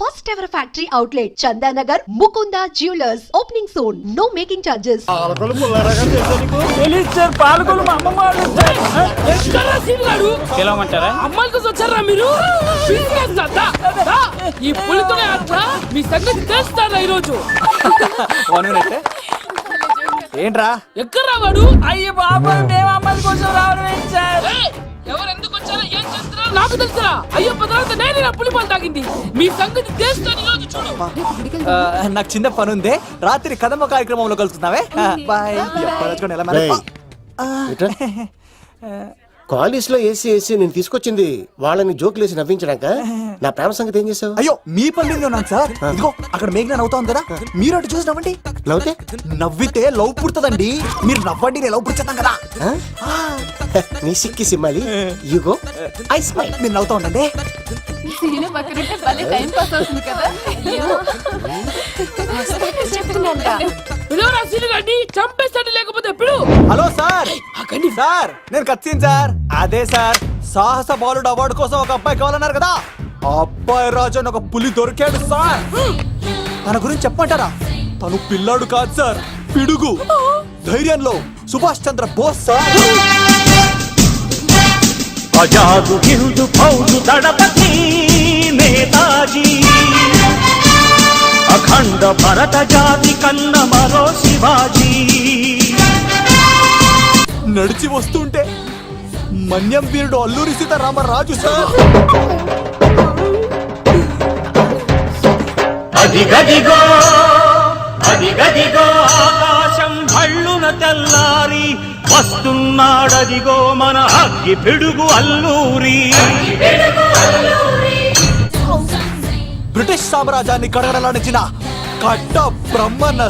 first ever factory outlet, Chandanagar, Mukunda Jewelers, opening soon. No making charges. Palakollu పుల్లారా గారు తెలుసా నీకు తెలియదు సార్ పాలకొల్లు మా అమ్మమ్మ వాళ్ళు ఇచ్చారు. ఎక్కడ్రా సీన్ గాడు పిలవమంటారా అమ్మాయిల కోసం వచ్చారా మీరు? బిజినెస్ దా, దా. ఈ పులితోనే అట్లా మీ సంగతి తెలుస్తారా ఈరోజు? One minute. ఏంట్రా? ఎక్కడ్రా వాడు? అయ్యి బాబా మేము అమ్మాయిల కోసం రావడం ఏంటి సార్? ఎవరు ఎందుకు వచ్చారో ఏం చేస్తున్నారో నాకు తెలుసురా. అయ్యో తర్వాత నేనే నా పులి పాలు తాగింది. మీ సంగతి తెలుస్తాను ఈరోజు చూడు. ఆ, నాకు చిన్న పని ఉంది. రాత్రి కదమ్మ కార్యక్రమంలో కలుస్తున్నావే బాయ్. ఎలా? రేయ్, ఇట్రా. కాలేజ్లో ఏసీ ఏసీ నేను తీసుకొచ్చింది. వాళ్ళని జోకులు వేసి నవ్వించడాక నా ప్రేమ సంగతి ఏం చేసావు? అయ్యో మీ పని ఉన్నాను సార్? ఇదిగో అక్కడ మేఘన నవ్వుతా ఉంది కదా మీరు అటు చూసి నవ్వండి. నవ్వుతే? నవ్వితే లవ్ పుడుతుందండి. మీరు నవ్వండి నేను లవ్ పుడిచేస్తాం కదా. ఆ? నీ సిక్కి సిమ్మాలి. యుగో ఐ స్మైల్. మీరు నవ్వుతా ఉండండి. సీను పక్కనుంటే భలే టైం పాస్ అవుతుంది కదా. పిలువరా సీన్ గాడిని చంపేస్తాడు లేకపోతే పిలు హలో సార్. అక్కడి సార్ నేను కత్తిన్ సార్. అదే సార్ సాహస బాలుడు అవార్డు కోసం ఒక అబ్బాయి కావాలన్నారు కదా? ఆ అబ్బాయి రాజు అని ఒక పులి దొరికాడు సార్. తన గురించి చెప్పమంటారా? తను పిల్లాడు కాదు సార్ పిడుగు. ధైర్యంలో సుభాష్ చంద్ర బోస్ సార్. అజాదు హిందూ ఫౌజు దళపతి నేతాజీ. అఖండ భరత జాతి కన్న మరో శివాజీ. నడిచి వస్తుంటే మన్యం వీరుడు అల్లూరి సీతారామరాజు సార్. అది గదిగో అది గదిగో ఆకాశం భళ్ళున తెల్లారి వస్తున్నాడదిగో మన అగ్గి పిడుగు అల్లూరి. బ్రిటిష్ సామ్రాజ్యాన్ని కడగడలాడించిన కట్ట బ్రహ్మణ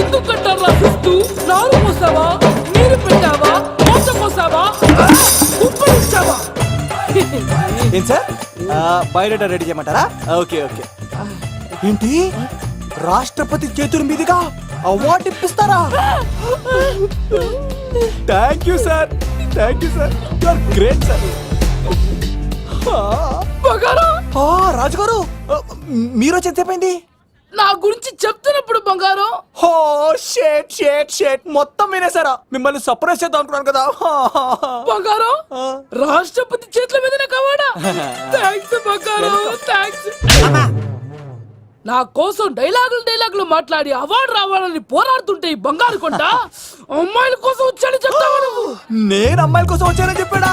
ఎందుకు కట్టారా నారు నీరు పెట్టావా మోస ఏం సార్? బయోడేటా రెడీ చేయమంటారా? Okay okay. ఏంటి? రాష్ట్రపతి చేతుల మీదుగా award ఇప్పిస్తారా? Thank you sir thank you sir you are great sir బంగారం! రాజుగారు మీరు వచ్చి ఎంతసేపైంది నా గురించి చెప్తున్నప్పుడు బంగారం! హో షేట్ షేట్ షేట్ మొత్తం వినేసారా మిమ్మల్ని సర్ప్రైజ్ చేద్దాం అనుకున్నాను కదా. బంగారం! రాష్ట్రపతి చేతుల మీదనే కావాడా? థ్యాంక్స్ బంగారం. థ్యాంక్స్ నా కోసం డైలాగులు డైలాగులు మాట్లాడి అవార్డు రావాలని పోరాడుతుంటే ఈ బంగారు కొండ అమ్మాయిల కోసం వచ్చాడు చెప్తావా నువ్వు? నేను అమ్మాయిల కోసం వచ్చానని చెప్పాడా?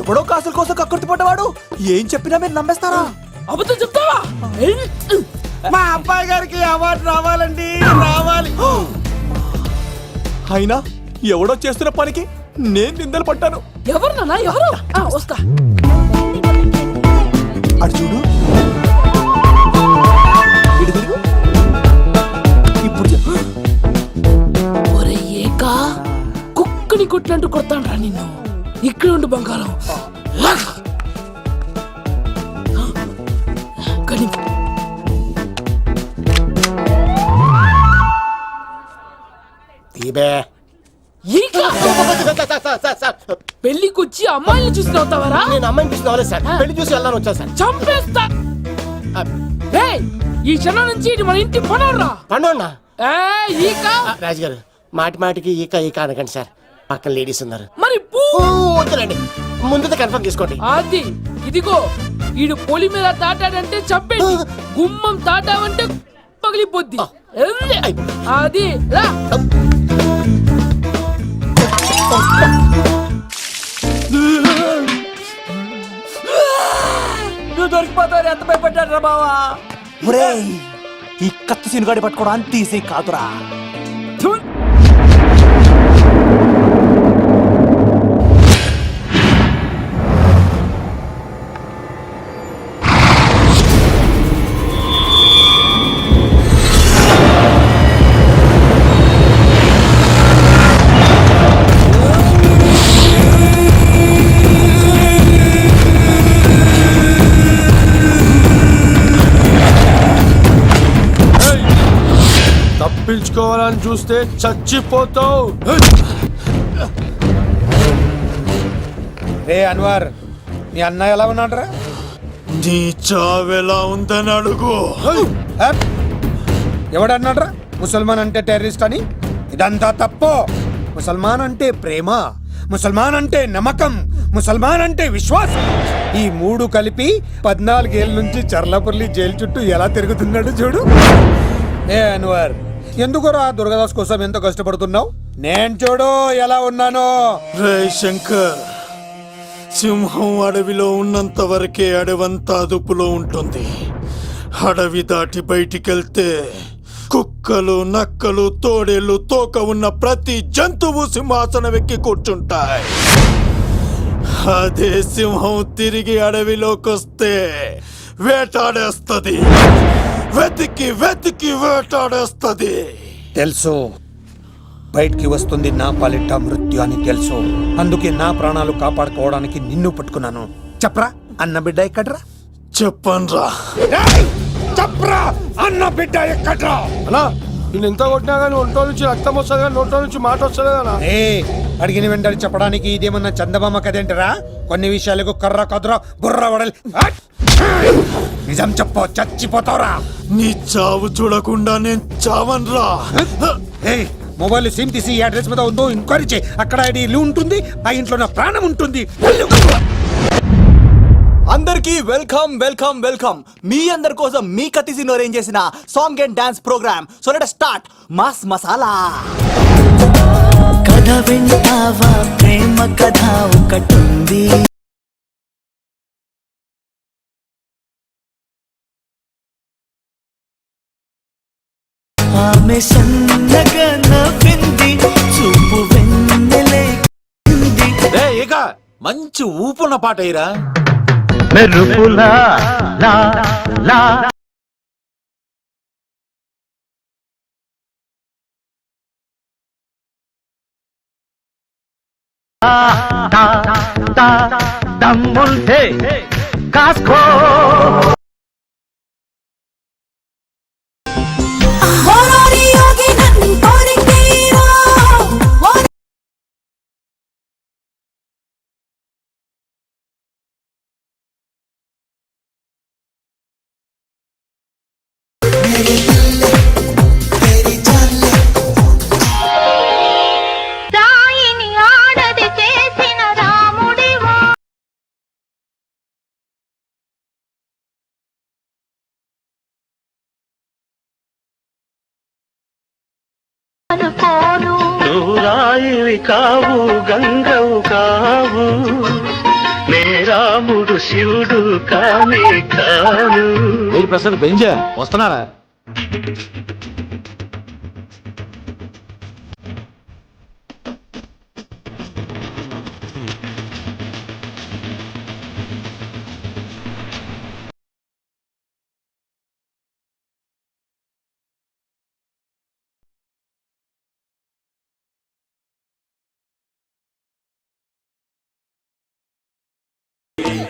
ఎవడో కాసుల కోసం కక్కుర్తి పడ్డవాడు? ఏం చెప్పినా మీరు నమ్మేస్తారా? అబద్ధం చెప్తావా? మా అబ్బాయి గారికి అవార్డు రావాలండి రావాలి. అయినా ఎవడో చేస్తున్న పనికి నేను నిందలు పట్టాను ఎవరు నాన్న? ఎవరు? వస్తా. అటు చూడు. ఇటు తిరుగు. ఇప్పుడు చెప్పు ఒరే ఏకా కుక్కని కొట్టినట్టు కొడతాను రా నిన్ను. ఇక్కడ ఉండు బంగారం. కానీ తీబే ఈక పెళ్ళికొచ్చి అమ్మాయిని చూసి నవ్వుతావరా నేను అమ్మాయిని చూసి నవ్వలేదు సార్ పెళ్ళి చూసి వెళ్ళాను వచ్చా సార్. చంపేస్తా. రేయ్, ఈ క్షణం నుంచి ఇది మన ఇంటి పనరా పండున్నా ఏ ఈక. రాజుగారు మాటి మాటికి ఈక ఈక అనకండి సార్. పక్కన లేడీస్ ఉన్నారు. మరి పూ. ఓ, వద్దులేండి. ముందు కన్ఫర్మ్ చేసుకోండి. అది ఇదిగో ఈడు పొలి మీద తాటాడంటే చంపేది. గుమ్మం తాటావంటే పగిలిపోద్ది. ఎల్లే. అది రా. నువ్వు దొరికిపోతావు ఎంత భయపడ్డాడు రా బావా? ఒరేయ్ ఈ కత్తి సీనుగాడి పట్టుకోవడం అంత ఈజీ కాదురా. తప్పించుకోవాలని చూస్తే చచ్చిపోతావు. రే అన్వర్ మీ అన్న ఎలా ఉన్నాడ్రా? నీ చావెలా ఉందని అడుగు. ఎవడన్నాడ్రా? ముసల్మాన్ అంటే టెర్రరిస్ట్ అని? ఇదంతా తప్పు? ముసల్మాన్ అంటే ప్రేమ ముసల్మాన్ అంటే నమ్మకం ముసల్మాన్ అంటే విశ్వాసం. ఈ మూడు కలిపి పద్నాలుగేళ్ళ నుంచి చర్లపల్లి జైలు చుట్టూ ఎలా తిరుగుతున్నాడు చూడు. ఏ అన్వర్ ఎందుకురా దుర్గదాస్ కోసం ఎంత కష్టపడుతున్నావు? నేను చూడు ఎలా ఉన్నానో. రే శంకర్ సింహం అడవిలో ఉన్నంత వరకే అడవంతా అదుపులో ఉంటుంది. అడవి దాటి బయటికెళ్తే కుక్కలు నక్కలు తోడేళ్ళు తోక ఉన్న ప్రతి జంతువు సింహాసనం ఎక్కి కూర్చుంటాయి. అదే సింహం తిరిగి అడవిలోకి వస్తే వెతికి వెతికి వేటాడేస్తది. తెలుసు. బయటికి వస్తుంది నా పాలిట మృత్యు అని తెలుసు. అందుకే నా ప్రాణాలు కాపాడుకోవడానికి నిన్ను పట్టుకున్నాను. చెప్పరా అన్న బిడ్డ ఎక్కడ్రా? చెప్పన్రా! చెప్పరా అన్న బిడ్డ ఎక్కడ్రా? అన్నా నేను ఎంత కొట్టినా కానీ ఒంటో నుంచి రక్తం వస్తుంది కానీ నోట్లో నుంచి మాట వస్తుంది కదా ఏ అడిగిన వెంటనే చెప్పడానికి ఇదేమన్నా చందమామ కదేంటరా కొన్ని విషయాలకు కర్ర కదురా బుర్ర వడలి! నిజం చెప్పు చచ్చిపోతావురా. నీ చావు చూడకుండా నేను చావన్రా. ఏ మొబైల్ సిమ్ తీసి ఈ అడ్రస్ మీద ఉందో ఎంక్వైరీ చేయి. అక్కడ ఐడి ఇల్లు ఉంటుంది ఆ ఇంట్లో నా ప్రాణం ఉంటుంది. అందరికీ వెల్కమ్ వెల్కమ్ వెల్కమ్. మీ అందరి కోసం మీ కత్తిసిన్ అరేంజ్ చేసిన song and dance program. So let start mass masala. కథ వింటావా? ప్రేమ కథ ఒకటుంది. ఆమె సన్నగా నవ్వింది చూపు వెన్నెలే ఇక మంచి ఊపున్న పాట అయ్యరా మెరుపులా లా లా తా, తా, దమ్ముంటే కాసుకో సాయిని ఆడది చేసిన రాముడివో. అనుకోను. దూరాయివి కావు గంగవు కావు. నే రాముడు శివుడు కానే కాను. ప్రసాద్ బెంజా వస్తున్నారా?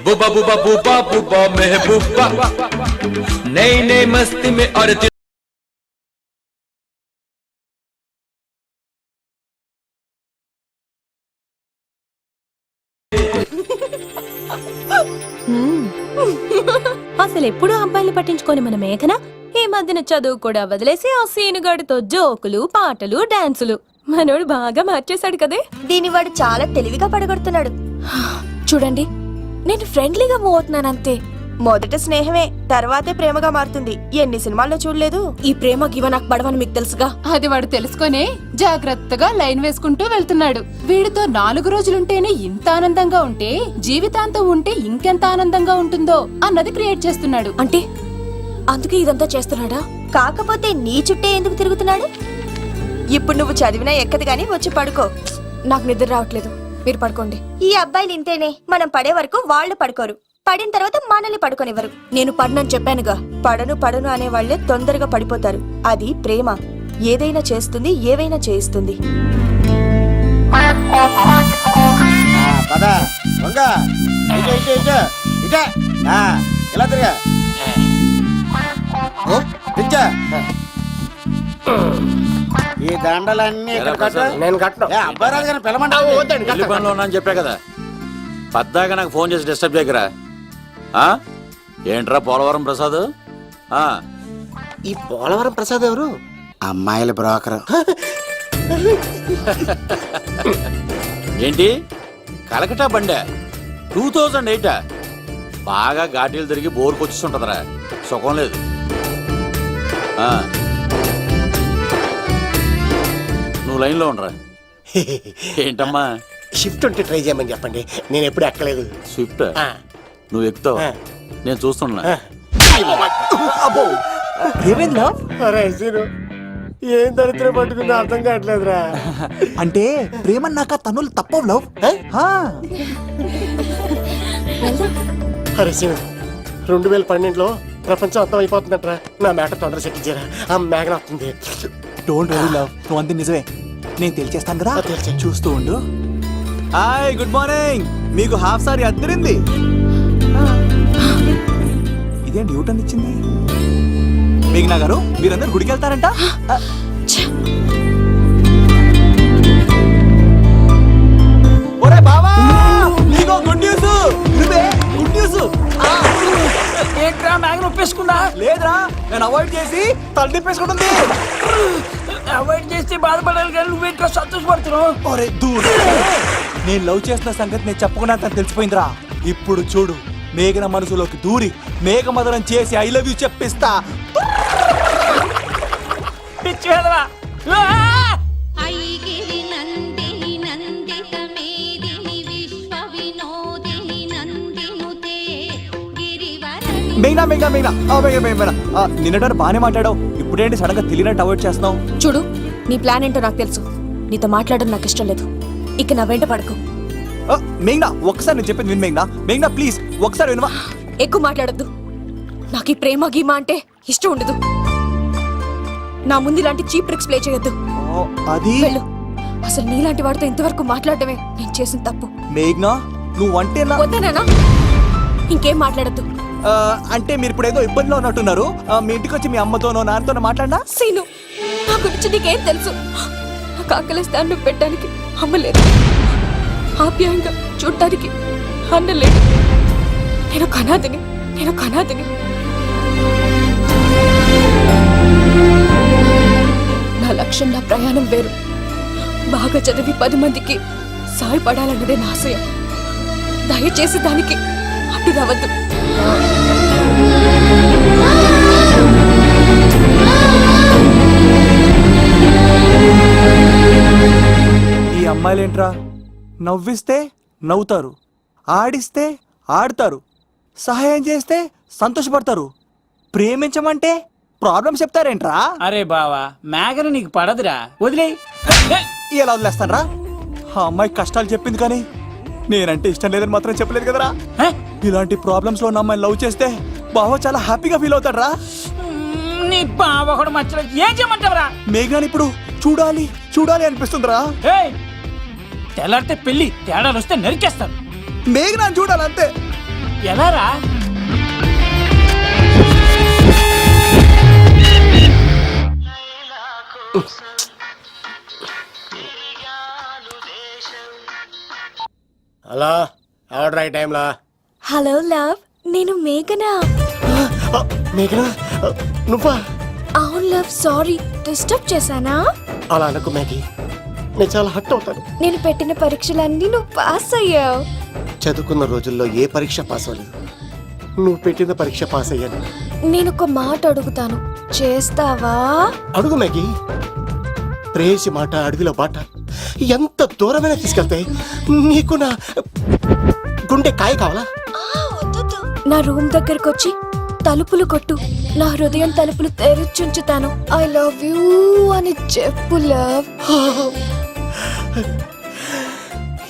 बुबा बुबा बुबा बुबा महबूबा। नई नई मस्ती में और పట్టించుకొని మన మేఘన ఈ మధ్యన చదువు కూడా వదిలేసి ఆ సీనుగాడితో జోకులు పాటలు డాన్సులు. మనోడు బాగా మార్చేశాడు కదే. దీని వాడు చాలా తెలివిగా పడగొడుతున్నాడు. చూడండి నేను ఫ్రెండ్లీగా మూవ్ అవుతున్నాను అంతే. మొదట స్నేహమే తర్వాతే ప్రేమగా మారుతుంది. ఎన్ని సినిమాల్లో చూడలేదు. ఈ ప్రేమ గివ నాకు పడవని మీకు తెలుసుగా? అది వాడు తెలుసుకొనే జాగ్రత్తగా లైన్ వేసుకుంటూ వెళ్తున్నాడు. వీడితో నాలుగు రోజులుంటేనే ఇంత ఆనందంగా ఉంటే జీవితాంతం ఉంటే ఇంకెంత ఆనందంగా ఉంటుందో అన్నది క్రియేట్ చేస్తున్నాడు. అంటే అందుకే ఇదంతా చేస్తున్నాడా? కాకపోతే నీ చుట్టే ఎందుకు తిరుగుతున్నాడు? ఇప్పుడు నువ్వు చదివినా ఎక్కదు గాని వచ్చి పడుకో. నాకు నిద్ర రావట్లేదు. మీరు పడుకోండి. ఈ అబ్బాయిలు ఇంతేనే. మనం పడే వరకు వాళ్ళు పడుకోరు. పడిన తర్వాత మనల్ని పడుకోనివ్వరు. నేను పడినని చెప్పానుగా. పడను పడను అనే వాళ్ళే తొందరగా పడిపోతారు. అది ప్రేమ. ఏదైనా చేస్తుంది ఏవైనా చేయిస్తుంది. ఇలా తిరగా. పిచ్చా ఈ దండలన్నీ ఇక్కడ కట్టు. నేను కట్టను. ఏ, గారిని పెళ్ళి పనిలో ఉన్నా అని చెప్పా కదా. పద్దాక నాకు ఫోన్ చేసి డిస్టర్బ్ చేయకరా. ఆ? ఏంట్రా పోలవరం ప్రసాద్? ఆ, ఈ పోలవరం ప్రసాద్ ఎవరు? అమ్మాయిల బ్రోకర్. ఏంటి? కలకటా బండే. టూ థౌజండ్ ఎయిటా? బాగా ఘాటీలు తిరిగి బోర్కి వచ్చేస్తుంటదిరా సుఖం లేదు. నువ్వు లైన్లో ఉండరా? ఏంటమ్మా? షిఫ్ట్ ఉంటే ట్రై చేయమని చెప్పండి. నేను ఎప్పుడు ఎక్కలేదు. స్విఫ్ట్? ఆ. నువ్వు ఎక్కుతావు. నేను చూస్తున్నా. ఏం దరిద్రం పట్టుకుందో అర్థం కావట్లేదురా. అంటే ప్రేమన్నాక తనులు తప్పవు లవ్? సీను రెండు వేల పన్నెండులో ప్రపంచం అర్థం అయిపోతుందట్రా నా మేట తొందర చెక్కించారా ఆ మేఘన వస్తుంది. డోంట్ వరీ లవ్ నువ్వు అంతే నిజమే. నేను తెలిచేస్తాను కదా. తెలిచేయ్. చూస్తూ ఉండు. హాయ్ గుడ్ మార్నింగ్ మీకు హాఫ్ సారీ అద్దరింది. ఇదేంటి యూటర్న్ ఇచ్చింది. మేఘనా గారు మీరందరూ గుడికి వెళ్తారంట? ఒరే బావా. ఏంట్రా మ్యాగ్ ఒప్పేసుకుందా లేదురా నేను అవాయిడ్ చేసి తల తిప్పేసుకుంటుంది. అవాయిడ్ చేస్తే బాధపడాలి కానీ నువ్వేంట్రా సంతోషపడుతున్నావు? ఒరే దూర్. నేను లవ్ చేస్తున్న సంగతి నేను చెప్పకుండా తను తెలిసిపోయిందిరా. ఇప్పుడు చూడు మేఘన మనసులోకి దూరి మేఘమదనం చేసి ఐ లవ్ యూ చెప్పిస్తా. పిచ్చి వెళ్ళరా మేఘనా మేఘనా మేఘనా ఆ, నిన్నటారు బాగానే మాట్లాడావు. ఇప్పుడేంటి సడన్గా తెలియనట్టు అవాయిడ్ చేస్తున్నావు? చూడు నీ ప్లాన్ ఏంటో నాకు తెలుసు. నీతో మాట్లాడడం నాకు ఇష్టం లేదు. ఇక నా వెంట పడకు. ఆ, మేఘనా ఒక్కసారి నేను చెప్పేది విను మేఘనా మేఘనా ప్లీజ్ ఒకసారి వినవా? ఎక్కువ మాట్లాడొద్దు. నాకు ఈ ప్రేమ గీమ అంటే ఇష్టం ఉండదు. నా ముందు ఇలాంటి చీప్ ట్రిక్స్ ప్లే చేయొద్దు. అది? అసలు నీలాంటి వాడితో ఇంతవరకు మాట్లాడటమే నేను చేసిన తప్పు. మేఘనా నువ్వు అంటే నా వద్దనా ఇంకేం మాట్లాడద్దు. అంటే మీరు ఇప్పుడు ఏదో ఇబ్బందిలో ఉన్నట్టున్నారు. మీ ఇంటికి వచ్చి మీ అమ్మతోనో నాన్నతోనో మాట్లాడినా? సీను నా గురించి నీకేం తెలుసు? నాకు ఆకలిస్తే అన్నం పెట్టడానికి అమ్మలేదు ఆప్యాయంగా చూడటానికి అన్నలేదు నేను కనాదిని నేను కనాదిని నా లక్ష్యం నా ప్రయాణం వేరు. బాగా చదివి పది మందికి సాయపడాలన్నదే నా ఆశయం. దయచేసి దానికి అడ్డు రావద్దు ఈ అమ్మాయిలేంట్రా? నవ్విస్తే నవ్వుతారు ఆడిస్తే ఆడతారు సహాయం చేస్తే సంతోషపడతారు ప్రేమించమంటే ప్రాబ్లం చెప్తారేంట్రా? అరే బావా మేఘన నీకు పడదురా. వదిలే. ఎలా వదిలేస్తానరా? ఆ అమ్మాయి కష్టాలు చెప్పింది కానీ నేనంటే ఇష్టం లేదని మాత్రం చెప్పలేదు కదరా. ఇలాంటి ప్రాబ్లమ్స్లో ఉన్న అమ్మాయిని లవ్ చేస్తే బావ చాలా హ్యాపీగా ఫీల్ అవుతాడరా. నీ బావ కూడా మచ్చలో ఏం చేయమంటావురా? మేఘాని ఇప్పుడు చూడాలి చూడాలి అనిపిస్తుందిరా. ఏయ్ తెల్లారితే పెళ్ళి తేడాలు వస్తే నరికేస్తారు. మేఘనాన్ని చూడాలి అంతే. ఎలా రా హలో ఆర్డర్ అయ్యే టైంలో హలో లవ్ నేను మేఘనా. మేఘనా? నువ్వా? అవును లవ్ సారీ డిస్టర్బ్ చేశానా? అలా అనుకో మ్యాగీ నేను చాలా హట్ అవుతాను. నేను పెట్టిన పరీక్షలన్నీ నువ్వు పాస్ అయ్యావు. చదువుకున్న రోజుల్లో ఏ పరీక్ష పాస్ అవ్వలేదు. నువ్వు పెట్టిన పరీక్ష పాస్ అయ్యాను. నేను ఒక మాట అడుగుతాను. చేస్తావా? అడుగు మ్యాగీ ప్రేయసి మాట అడవిలో బాట. ఎంత దూరమైనా తీసుకెళ్తాయి నీకు నా గుండె కాయ కావాలా? నా రూమ్ దగ్గరకు వచ్చి తలుపులు కొట్టు. నా హృదయం తలుపులు తెరిచుంచుతాను. ఐ లవ్ యూ అని చెప్పు లవ్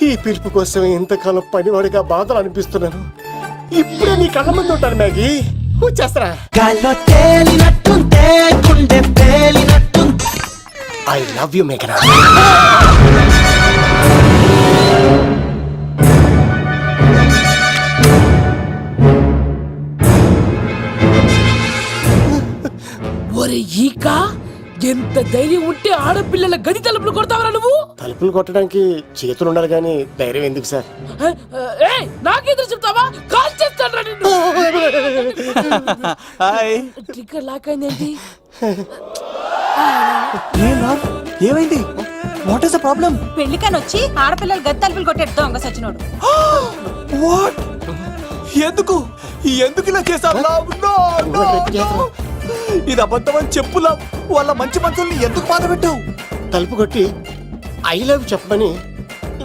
ఈ పిలుపు కోసం ఇంతకాలం పనివాడిగా బాధలు అనిపిస్తున్నాను. ఇప్పుడే నీ కళ్ళ ముందు ఉంటాను మ్యాగీ. పేలినట్టుంది ఐ లవ్ యు మేఘనా. ఒరే ఈక ఎంత ధైర్యం ఉంటే ఆడపిల్లల గది తలుపులు కొడతావరా నువ్వు? తలుపులు కొట్టడానికి చేతులు ఉండాలి కానీ ధైర్యం ఎందుకు సార్? ఏ నాకెదురు చెప్తావా? కాల్ నిన్ను. హాయ్. ట్రిగ్గర్ లాక్ అయింది ఏం రా ఏమైంది? వాట్ ఇస్ ద ప్రాబ్లం పెళ్ళికని వచ్చి ఆడపిల్లలు గది తలుపులు కొట్టాడు దొంగ సచ్చినోడు. వాట్ ఎందుకు? ఎందుకు ఇలా చేశారు? ఇది అబద్ధం అని చెప్పు love. వాళ్ళ మంచి మనసుల్ని ఎందుకు బాధ పెట్టావు తలుపు కొట్టి ఐ లవ్ చెప్పమని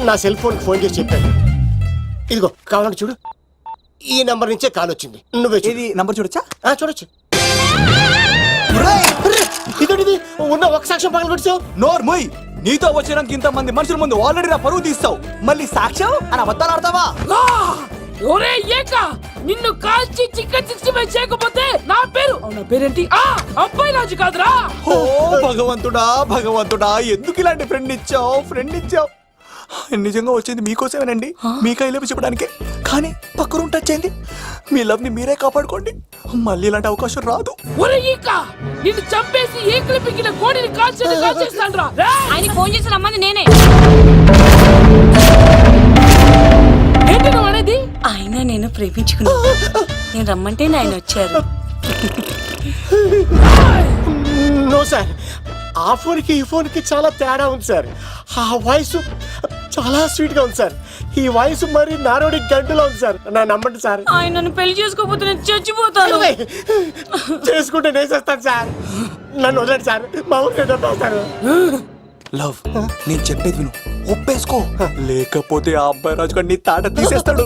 నా సెల్ ఫోన్కి ఫోన్ చేసి చెప్పాను. ఇదిగో కావాలంటే చూడు. ఈ నంబర్ నుంచే కాల్ వచ్చింది. నువ్వే చూడు. ఇది నంబర్ చూడొచ్చా? ఆ, చూడొచ్చు. ఇదోటిది? ఉన్న ఒక సాక్ష్యం పగల కొట్టావు నోర్ మొయ్! నీతో వచ్చినాక ఇంత మంది మనుషుల ముందు ఆల్రెడీ నా పరువు తీస్తావు. మళ్ళీ సాక్ష్యం? అని అబద్ధాలు ఆడతావా? ఒరే ఏక! నిన్ను కాల్చి సిక్స్టీ ఫైవ్ చేయకపోతే నా పేరు అవునా పేరేంటి? ఆ! అబ్బాయి రాజు కాదురా! ఓ భగవంతుడా భగవంతుడా ఎందుకు ఇలాంటి ఫ్రెండ్ ఇచ్చావు? ఫ్రెండ్ ఇచ్చావు. నిజంగా వచ్చింది మీకోసమేనండి. మీ కైలో చెప్పడానికి కానీ పక్క రూమ్ టచ్ అయింది మీ లవ్ని మీరే కాపాడుకోండి. మళ్ళీ ఇలాంటి అవకాశం రాదు. నిన్ను చంపేసి ఏకలు పిగిన కోడిని కాల్చేస్తాను రా! ఆయన ఫోన్ చేసి రమ్మని నేనే. ఏంటి నువ్వు అనేది? ఆయన నేను ప్రేమించుకున్నా. నేను రమ్మంటే ఆయన వచ్చారు. నో సార్ ఆ ఫోన్కి ఈ ఫోన్కి చాలా తేడా ఉంది సార్. ఆ వాయిస్ చాలా స్వీట్గా ఉంది సార్. ఈ వాయిస్ మరి నారోడి గంటలో ఉంది సార్. నా నమ్మండి సార్. ఆయన నన్ను పెళ్ళి చేసుకోకపోతే నేను చచ్చిపోతాను. చేసుకుంటే నేను చేస్తాను సార్. నన్ను వదలండి సార్. మా ఊరికి డబ్బేస్తారు లవ్ నేను చెప్పేది విను. ఒప్పేసుకో. లేకపోతే ఆ అబ్బాయి రాజు గారు నీ తాట తీసేస్తాడు.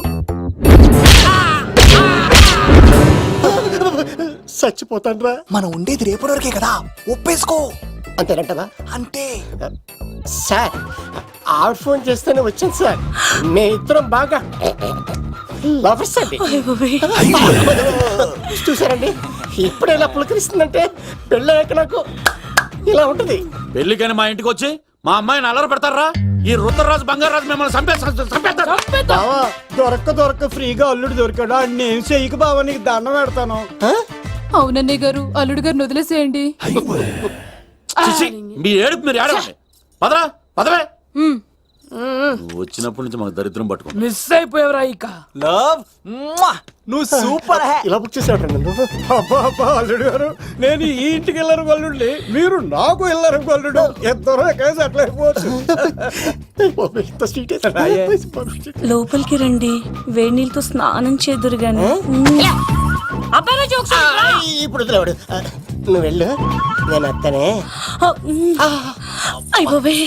చచ్చిపోతాను రా మనం ఉండేది రేపటి వరకే కదా. ఒప్పేసుకో. అంతేనంటవా? అంటే సార్ ఆవిడ ఫోన్ చేస్తేనే వచ్చాను సార్. మే ఇద్దరం బాగా లవర్స్ అండి. చూసారండి? ఇప్పుడే ఇలా పులకరిస్తుందంటే పెళ్ళయ్యాక నాకు ఇలా ఉంటుంది. పెళ్ళికని మా ఇంటికి వచ్చి మా అమ్మాయిని అల్లరి పెడతారా? ఈ రుద్రరాజు బంగారాజు మిమ్మల్ని చంపేస్తారు చంపేస్తారు బావా దొరక్క దొరక్క ఫ్రీగా అల్లుడు దొరికాడు? నేను చెయ్యికి బావా నీకు దండం పెడతాను. అవునన్నయ్య గారు అల్లుడు గారిని వదిలేసేయండి. చిచి, మీ ఏడుపు మీరు ఏడవండి పదరా పదవే. నువ్వు వచ్చినప్పటి నుంచి మాకు దరిద్రం పట్టుకుంది మిస్ అయిపోయావురా ఈక లవ్? నువ్వు సూపర్ హే. ఇలా బుక్ చేసాడు నన్ను అబ్బా అబ్బా అల్లుడు గారు నేను ఈ ఇంటికి వెళ్ళరు గల్లుండి మీరు నాకు వెళ్ళరు గల్లుడు ఇద్దరు కేసు అట్లా అయిపోవచ్చు. లోపలికి రండి. వేడి నీళ్ళతో స్నానం చేదురు గాని అబ్బాయి జోక్స్ ఇప్పుడు నువ్వు వెళ్ళు. నేను అత్తనే అయిపోయి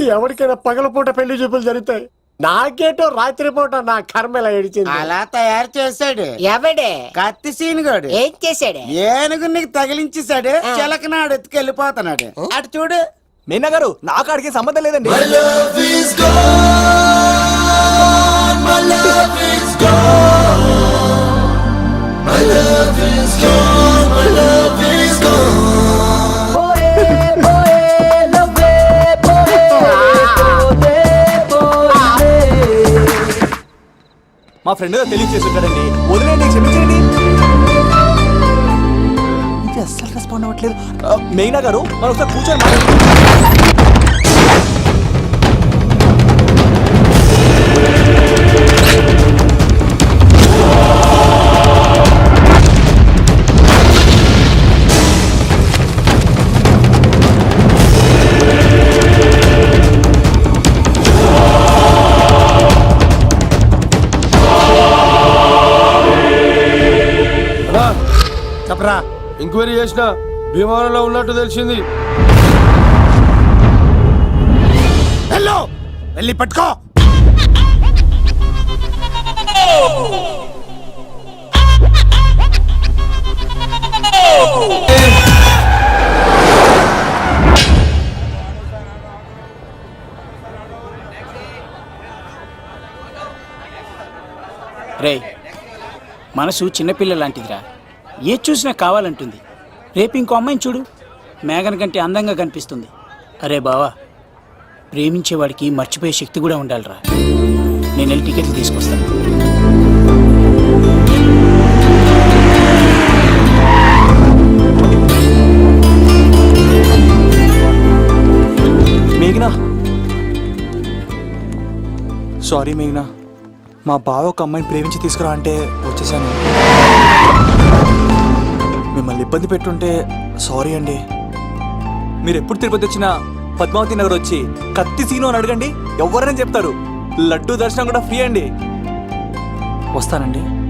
ఎవరికైనా పగలపూట పెళ్ళి చూపులు జరుగుతాయి. నాకేటో రాత్రి పూట నా కర్మ ఇలా ఏడిచింది. అలా తయారు చేశాడు. ఎవడే? కత్తి సీనుగాడు. ఏం చేశాడే? ఏనుగు నీకు తగిలించేశాడు. చిలకనాడు ఎత్తుకెళ్ళిపోతున్నాడు అటు చూడు. మీనా గారు నాకు అడిగే సంబంధం లేదండి. మా ఫ్రెండ్ తెలియజేసి ఉంటాడండి వదిలేండి క్షమించండి. అస్సలు రెస్పాండ్ అవ్వట్లేదు? మెయినా గారు మనం ఒకసారి కూర్చొని చేసిన భీమవరంలో ఉన్నట్టు తెలిసింది. వెళ్ళు! వెళ్ళి పట్టుకో! రే మనసు చిన్నపిల్ల లాంటిదిరా ఏది చూసినా కావాలంటుంది. రేపు ఇంకో అమ్మాయిని చూడు. మేఘన కంటే అందంగా కనిపిస్తుంది. అరే బావా ప్రేమించేవాడికి మర్చిపోయే శక్తి కూడా ఉండాలిరా. నేను వెళ్ళి టికెట్లు తీసుకొస్తాను. మేఘనా. సారీ మేఘనా. మా బావ ఒక అమ్మాయిని ప్రేమించి తీసుకురా అంటే వచ్చేసాను. మిమ్మల్ని ఇబ్బంది పెట్టుంటే సారీ అండి. మీరు ఎప్పుడు తిరుపతి వచ్చినా పద్మావతి నగర్ వచ్చి కత్తి సీను అని అడగండి. ఎవరైనా చెప్తారు. లడ్డూ దర్శనం కూడా ఫ్రీ అండి. వస్తానండి.